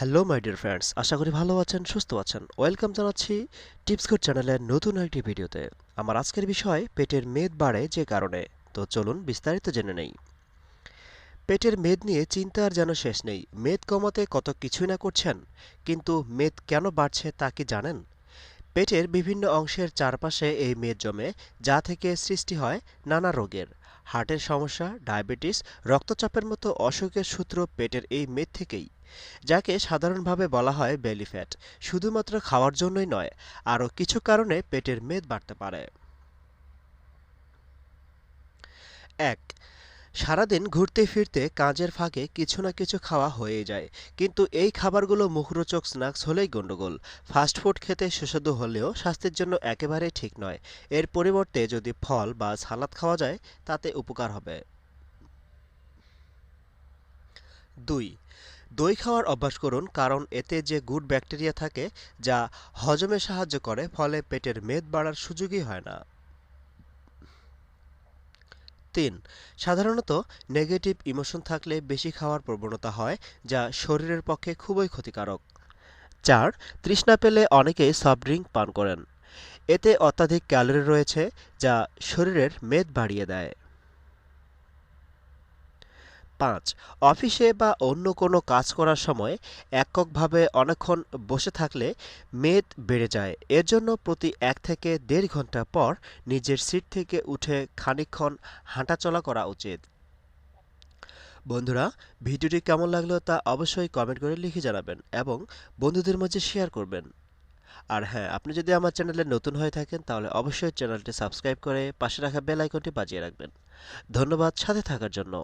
Hello, my dear friends. আশা করি ভালো আছেন, সুস্থ আছেন। ওয়েলকাম জানাচ্ছি টিপস কোড চ্যানেলের নতুন একটি ভিডিওতে। আমার আজকের বিষয়, পেটের মেদ বাড়ে যে কারণে। তো চলুন বিস্তারিত জেনে নেই। পেটের মেদ নিয়ে চিন্তার যেন শেষ নেই। মেদ কমাতে কত কিছুই না করছেন, কিন্তু মেদ কেন বাড়ছে তা কি জানেন? পেটের বিভিন্ন অংশের চারপাশে এই মেদ জমে, যা থেকে সৃষ্টি হয় নানা রোগের। হার্টের সমস্যা, ডায়াবেটিস, রক্তচাপের মতো অসুখের সূত্র পেটের এই মেদ থেকেই। যাকে সাধারণভাবে বলা হয় বেলি ফ্যাট, শুধুমাত্র খাওয়ার জন্যই নয়, আরও কিছু কারণে পেটের মেদ বাড়তে পারে। এক, সারাদিন ঘুরতে ফিরতে কাজের ফাঁকে কিছু না কিছু খাওয়া হয়েই যায়, কিন্তু এই খাবারগুলো মুখরোচক স্ন্যাক্স হলেই গণ্ডগোল। ফাস্টফুড খেতে সুস্বাদু হলেও স্বাস্থ্যের জন্য একেবারেই ঠিক নয়। এর পরিবর্তে যদি ফল বা সালাদ খাওয়া যায়, তাতে উপকার হবে। দুই, দই খাওয়ার অভ্যাস করুন কারণ এতে যে গুড ব্যাকটেরিয়া থাকে যা হজমে সাহায্য করে, ফলে পেটের মেদ বাড়ার সুযোগই হয় না। তিন, সাধারণত নেগেটিভ ইমোশন থাকলে বেশি খাওয়ার প্রবণতা হয়, যা শরীরের পক্ষে খুবই ক্ষতিকারক। চার, তৃষ্ণা পেলে অনেকেই সফট ড্রিঙ্ক পান করেন। এতে অত্যাধিক ক্যালোরি রয়েছে, যা শরীরের মেদ বাড়িয়ে দেয়। পাঁচ, অফিসে বা অন্য কোনো কাজ করার সময় এককভাবে অনেকক্ষণ বসে থাকলে মেদ বেড়ে যায়। এর জন্য প্রতি এক থেকে দেড় ঘণ্টা পর নিজের সিট থেকে উঠে খানিকক্ষণ হাঁটাচলা করা উচিত। বন্ধুরা, ভিডিওটি কেমন লাগল তা অবশ্যই কমেন্ট করে লিখে জানাবেন এবং বন্ধুদের মাঝে শেয়ার করবেন। আর হ্যাঁ আপনি যদি আমার চ্যানেলে নতুন হয়ে থাকেন তাহলে অবশ্যই চ্যানেলটি সাবস্ক্রাইব করে পাশে রাখা বেল আইকনটি বাজিয়ে রাখবেন। ধন্যবাদ সাথে থাকার জন্য।